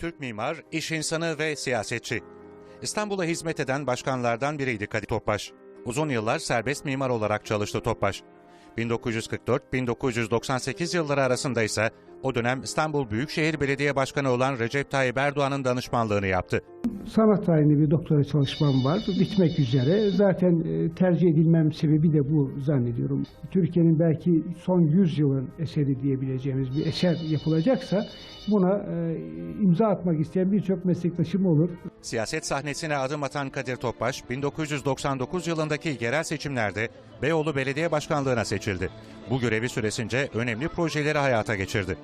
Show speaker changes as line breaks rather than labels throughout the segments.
Türk mimar, iş insanı ve siyasetçi. İstanbul'a hizmet eden başkanlardan biriydi Kadir Topbaş. Uzun yıllar serbest mimar olarak çalıştı Topbaş. 1944-1998 yılları arasında ise o dönem İstanbul Büyükşehir Belediye Başkanı olan Recep Tayyip Erdoğan'ın danışmanlığını yaptı.
Sanat tarihinde bir doktora çalışmam var. Bitmek üzere. Zaten e, tercih edilmem sebebi de bu zannediyorum. Türkiye'nin belki son 100 yılın eseri diyebileceğimiz bir eser yapılacaksa buna e, imza atmak isteyen birçok meslektaşım olur.
Siyaset sahnesine adım atan Kadir Topbaş, 1999 yılındaki yerel seçimlerde Beyoğlu Belediye Başkanlığı'na seçildi. Bu görevi süresince önemli projeleri hayata geçirdi.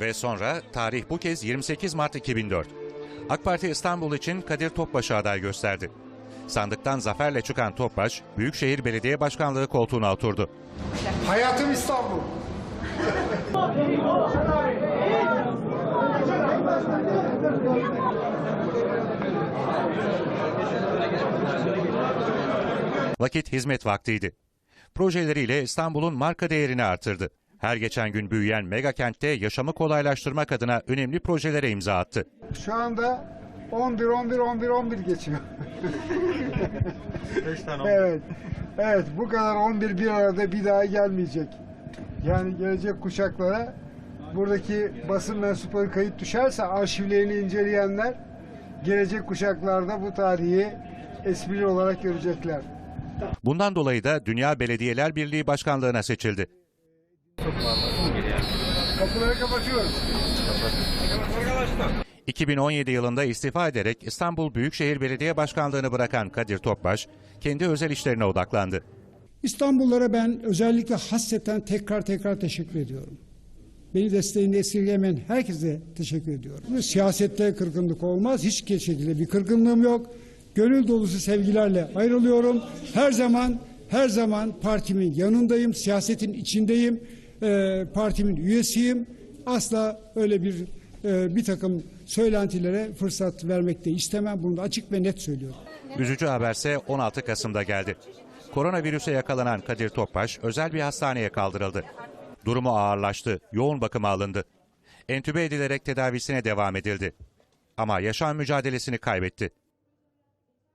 Ve sonra tarih bu kez 28 Mart 2004. AK Parti İstanbul için Kadir Topbaş'ı aday gösterdi. Sandıktan zaferle çıkan Topbaş, Büyükşehir Belediye Başkanlığı koltuğuna oturdu.
Hayatım İstanbul.
Vakit hizmet vaktiydi. Projeleriyle İstanbul'un marka değerini artırdı. Her geçen gün büyüyen mega kentte yaşamı kolaylaştırmak adına önemli projelere imza attı.
Şu anda 11 11 11 11 geçiyor. Evet. Evet bu kadar 11 bir arada bir daha gelmeyecek. Yani gelecek kuşaklara buradaki basın mensupları kayıt düşerse arşivlerini inceleyenler gelecek kuşaklarda bu tarihi esprili olarak görecekler.
Bundan dolayı da Dünya Belediyeler Birliği Başkanlığı'na seçildi.
Kapıları kapatıyoruz.
2017 yılında istifa ederek İstanbul Büyükşehir Belediye Başkanlığı'nı bırakan Kadir Topbaş, kendi özel işlerine odaklandı.
İstanbullulara ben özellikle hasreten tekrar tekrar teşekkür ediyorum. Beni desteğini esirgemeyen herkese teşekkür ediyorum. Siyasette kırgınlık olmaz. Hiç şekilde bir kırgınlığım yok. Gönül dolusu sevgilerle ayrılıyorum. Her zaman her zaman partimin yanındayım. Siyasetin içindeyim. Ee, partimin üyesiyim. Asla öyle bir e, bir takım söylentilere fırsat vermek de istemem. Bunu da açık ve net söylüyorum.
Üzücü haberse 16 Kasım'da geldi. Koronavirüse yakalanan Kadir Topbaş özel bir hastaneye kaldırıldı. Durumu ağırlaştı, yoğun bakıma alındı. Entübe edilerek tedavisine devam edildi. Ama yaşam mücadelesini kaybetti.